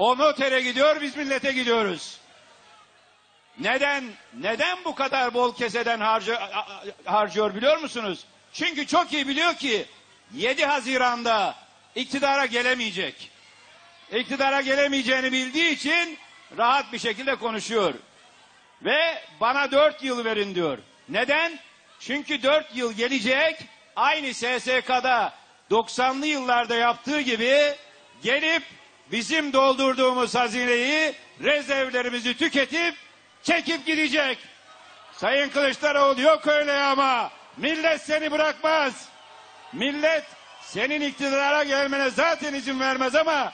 O notere gidiyor, biz millete gidiyoruz. Neden? Neden bu kadar bol keseden a- harcıyor biliyor musunuz? Çünkü çok iyi biliyor ki 7 Haziran'da iktidara gelemeyecek. İktidara gelemeyeceğini bildiği için rahat bir şekilde konuşuyor. Ve bana 4 yıl verin diyor. Neden? Çünkü 4 yıl gelecek aynı SSK'da 90'lı yıllarda yaptığı gibi gelip bizim doldurduğumuz hazineyi rezervlerimizi tüketip çekip gidecek. Sayın Kılıçdaroğlu yok öyle ama millet seni bırakmaz. Millet senin iktidara gelmene zaten izin vermez ama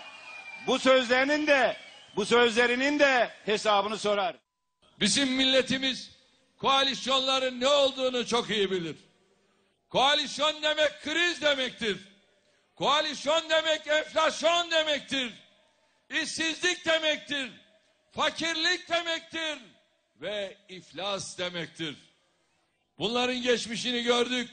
bu sözlerinin de bu sözlerinin de hesabını sorar. Bizim milletimiz koalisyonların ne olduğunu çok iyi bilir. Koalisyon demek kriz demektir. Koalisyon demek enflasyon demektir. İşsizlik demektir. Fakirlik demektir. Ve iflas demektir. Bunların geçmişini gördük.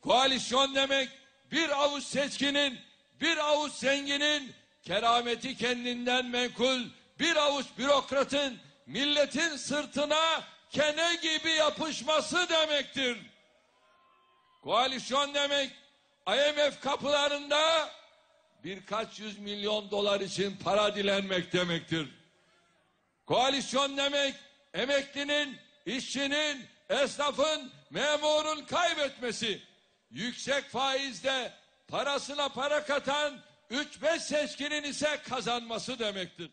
Koalisyon demek bir avuç seçkinin, bir avuç zenginin, kerameti kendinden menkul, bir avuç bürokratın milletin sırtına kene gibi yapışması demektir. Koalisyon demek IMF kapılarında birkaç yüz milyon dolar için para dilenmek demektir. Koalisyon demek emeklinin, işçinin, esnafın, memurun kaybetmesi. Yüksek faizle parasına para katan 3-5 seçkinin ise kazanması demektir.